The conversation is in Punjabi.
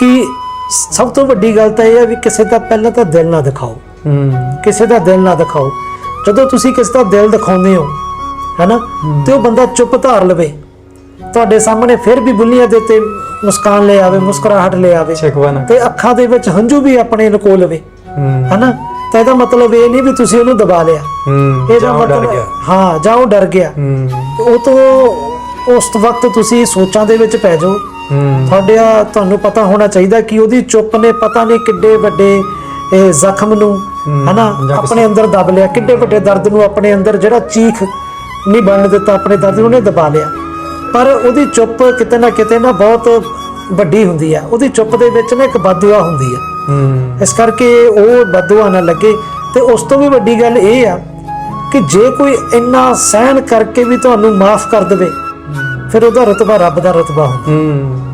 ਕਿ ਸਭ ਤੋਂ ਵੱਡੀ ਗੱਲ ਤਾਂ ਇਹ ਹੈ ਵੀ ਕਿਸੇ ਦਾ ਪਹਿਲਾਂ ਤਾਂ ਦਿਲ ਨਾ ਦਿਖਾਓ। ਕਿਸੇ ਦਾ ਦਿਲ ਨਾ ਦਿਖਾਓ। ਜਦੋਂ ਤੁਸੀਂ ਕਿਸੇ ਦਾ ਦਿਲ ਦਿਖਾਉਂਦੇ ਹੋ ਹੈਨਾ ਤੇ ਉਹ ਬੰਦਾ ਚੁੱਪ ਧਾਰ ਲਵੇ। ਤੁਹਾਡੇ ਸਾਹਮਣੇ ਫਿਰ ਵੀ ਬੁੱਲੀਆਂ ਦੇ ਉੱਤੇ ਮੁਸਕਾਨ ਲੈ ਆਵੇ ਮੁਸਕਰਾਹਟ ਲੈ ਆਵੇ। ਤੇ ਅੱਖਾਂ ਦੇ ਵਿੱਚ ਹੰਝੂ ਵੀ ਆਪਣੇ ਲੁਕੋ ਲਵੇ। ਹੈਨਾ ਤਾਂ ਇਹਦਾ ਮਤਲਬ ਇਹ ਨਹੀਂ ਵੀ ਤੁਸੀਂ ਉਹਨੂੰ ਦਬਾ ਲਿਆ। ਇਹਦਾ ਮਤਲਬ ਹਾਂ ਜਾਂ ਉਹ ਡਰ ਗਿਆ। ਉਹ ਤੋਂ ਉਸ ਵਕਤ ਤੁਸੀਂ ਸੋਚਾਂ ਦੇ ਵਿੱਚ ਪੈ ਜਾਓ ਹੂੰ ਤੁਹਾਡੇ ਆ ਤੁਹਾਨੂੰ ਪਤਾ ਹੋਣਾ ਚਾਹੀਦਾ ਕਿ ਉਹਦੀ ਚੁੱਪ ਨੇ ਪਤਾ ਨਹੀਂ ਕਿੱਡੇ ਵੱਡੇ ਇਹ ਜ਼ਖਮ ਨੂੰ ਹਨਾ? ਆਪਣੇ ਅੰਦਰ ਦਬ ਲਿਆ ਕਿੱਡੇ ਵੱਡੇ ਦਰਦ ਨੂੰ ਆਪਣੇ ਅੰਦਰ ਜਿਹੜਾ ਚੀਖ ਨਹੀਂ ਬਣਨ ਦਿੱਤਾ ਆਪਣੇ ਦਰਦ ਨੂੰ ਉਹਨੇ ਦਬਾ ਲਿਆ। ਪਰ ਉਹਦੀ ਚੁੱਪ ਕਿਤੇ ਨਾ ਕਿਤੇ ਨਾ ਬਹੁਤ ਵੱਡੀ ਹੁੰਦੀ ਆ। ਉਹਦੀ ਚੁੱਪ ਦੇ ਵਿੱਚ ਨਾ ਇੱਕ ਬਦਦੁਆ ਹੁੰਦੀ ਆ। ਇਸ ਕਰਕੇ ਉਹ ਬਦਦੁਆ ਨਾ ਲੱਗੇ। ਤੇ ਉਸ ਤੋਂ ਵੀ ਵੱਡੀ ਗੱਲ ਇਹ ਆ ਕਿ ਜੇ ਕੋਈ ਇੰਨਾ ਸਹਿਨ ਕਰਕੇ ਵੀ ਤੁਹਾਨੂੰ ਮਾਫ ਕਰ ਦੇਵੇ ਫਿਰ ਉਹਦਾ ਰਤਬਾ ਰੱਬ ਦਾ ਰਤਬਾ ਹੁੰਦਾ। ਹੂੰ।